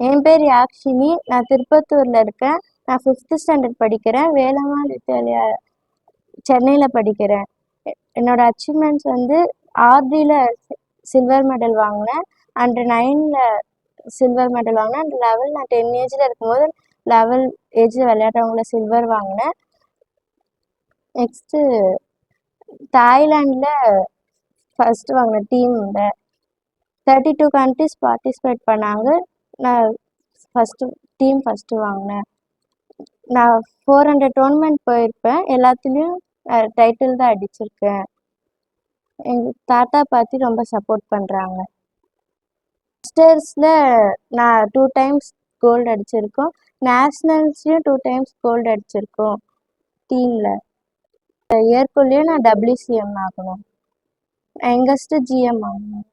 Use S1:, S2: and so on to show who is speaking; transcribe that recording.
S1: என் பேர் யாக்ஷினி. நான் திருப்பத்தூரில் இருக்கேன். நான் ஃபிஃப்த்து ஸ்டாண்டர்ட் படிக்கிறேன். வேலம்மாள் வித்யாலயா சென்னையில் படிக்கிறேன். என்னோட அச்சீவ்மெண்ட்ஸ் வந்து ஆர்டியில் சில்வர் மெடல் வாங்கினேன். அண்டு நைனில் சில்வர் மெடல் வாங்கினேன். அண்ட் லெவல் நான் டென் ஏஜில் இருக்கும்போது லெவல் ஏஜில் விளையாடுறவங்கள சில்வர் வாங்கினேன். நெக்ஸ்ட்டு தாய்லாண்டில் ஃபஸ்ட்டு வாங்கினேன் டீமில் தேர்ட்டி டூ கண்ட்ரிஸ் பார்ட்டிசிபேட் பண்ணாங்க. நான் ஃபஸ்ட்டு டீம் ஃபஸ்ட்டு வாங்கினேன். நான் ஃபோர் ஹண்ட்ரட் டோர்னமெண்ட் போயிருப்பேன். எல்லாத்துலேயும் டைட்டில் தான் அடிச்சிருக்கேன். எங்கள் தாத்தா பாட்டி ரொம்ப சப்போர்ட் பண்ணுறாங்க மாஸ்டர்ஸில் நான் டூ டைம்ஸ் கோல்டு அடிச்சிருக்கோம். நேஷ்னல்ஸ்லேயும் டூ டைம்ஸ் கோல்டு அடிச்சிருக்கோம் டீமில் இயர்க்குள்ளேயே நான் டபிள்யூசிஎம் ஆகணும். எங்கஸ்ட்டு ஜிஎம் ஆகணும்.